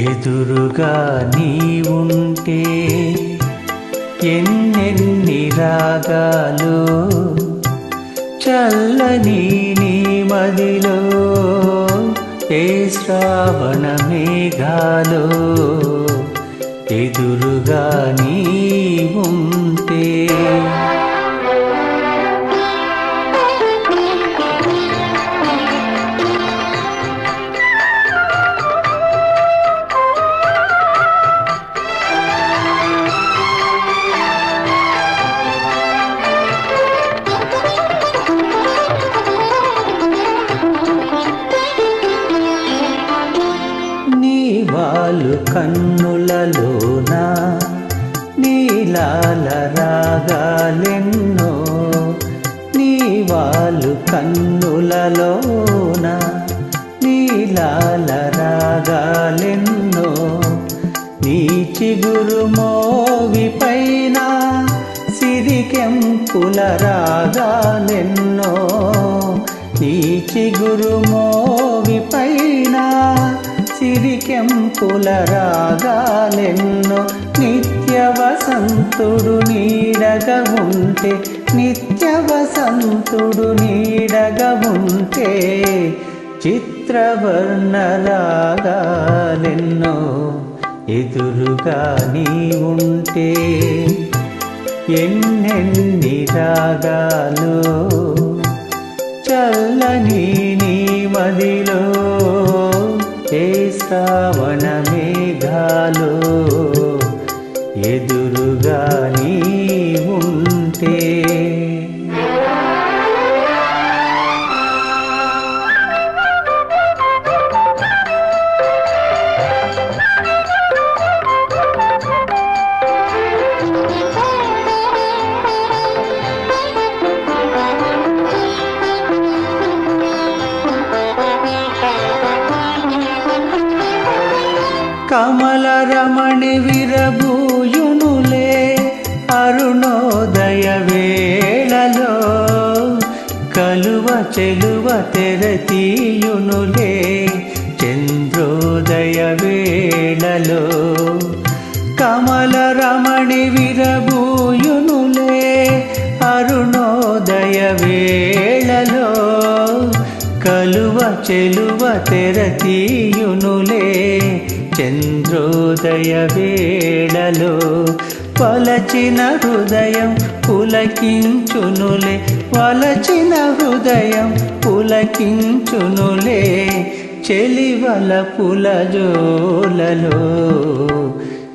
ఎదురుగా నీ ఉంటే ఎన్నెన్ని రాగాలు చల్లని నీ మదిలో ఏ శ్రావణ మేఘాలు ఎదురుగా నీ ఉంటే వాళ్ళు కన్నులలోన నీలాల రాగాలెన్నో నీవాలు కన్నులలోన నీలాల రాగాలెన్నో నీ చిగురు మోవి పైన సిరికెంపుల రాగాలెన్నో నీ చిగురు మోవి పైన సిరికెంపుల రాగాలెన్నో నిత్య వసంతుడు నీడగ ఉంటే నిత్య వసంతుడు నీడగ ఉంటే చిత్రవర్ణలాగాలెన్నో ఎదురుగా నీ ఉంటే ఎన్నెన్ని రాగాలు చల్లని నీ మదిలో ఏ శ్రావణ మేఘాలు ఎదురుగా కమల రమణి విరబూయునులే అరుణోదయ వేళలో కలువ చెలువ తెరతీయునులే చంద్రోదయ వేళలో కమల రమణి విరబూయునులే అరుణోదయ వేళలో కలువ చెలువ తెరతీయునులే చంద్రోదయ వేళలో వలచిన హృదయం పులకించునులే వలచిన హృదయం పులకించునులే చెలివల పులజోలలో.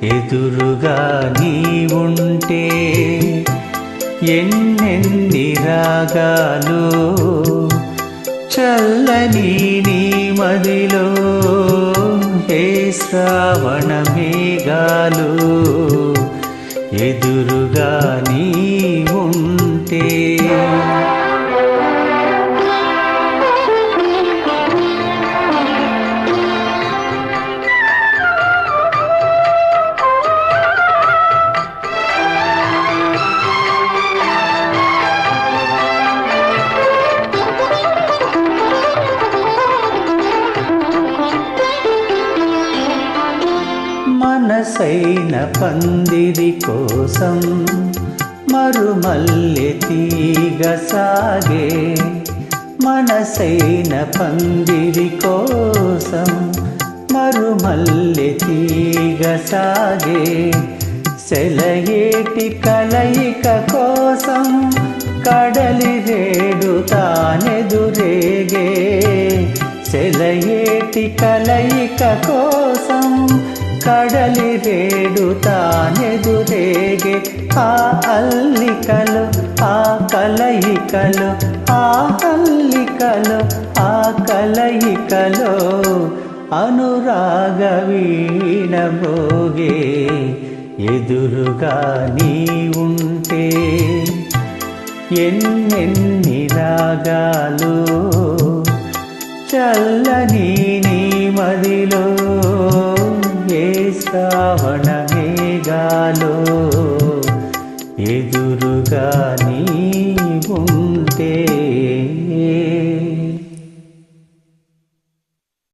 ఎదురుగా నీ ఉంటే ఎన్నెన్ని రాగాలు చల్లని నీ మదిలో శ్రావణ మేఘాలు ఎదురుగా నీ మనసైన పందిరి కోసం మరుమల్లి తీగ సాగే మనసైన పందిరి కోసం మరుమల్లి తీగ సాగే సెలయేటి కలయిక కోసం కడలి రేడు తానెదురేగే సెలయేటి కలయిక కోసం కడలి రేడు తానెదురేగే. ఆ అల్లికలు ఆ కలయికలు ఆ అల్లికలు ఆ కలయికలో అనురాగ వీణ భోగే ఎదురుగా నీ ఉంటే ఎన్నెన్ని రాగాలు చల్లని నీ మదిలో శ్రావణ మేఘాలో ఎదురుగా నీ ఉంటే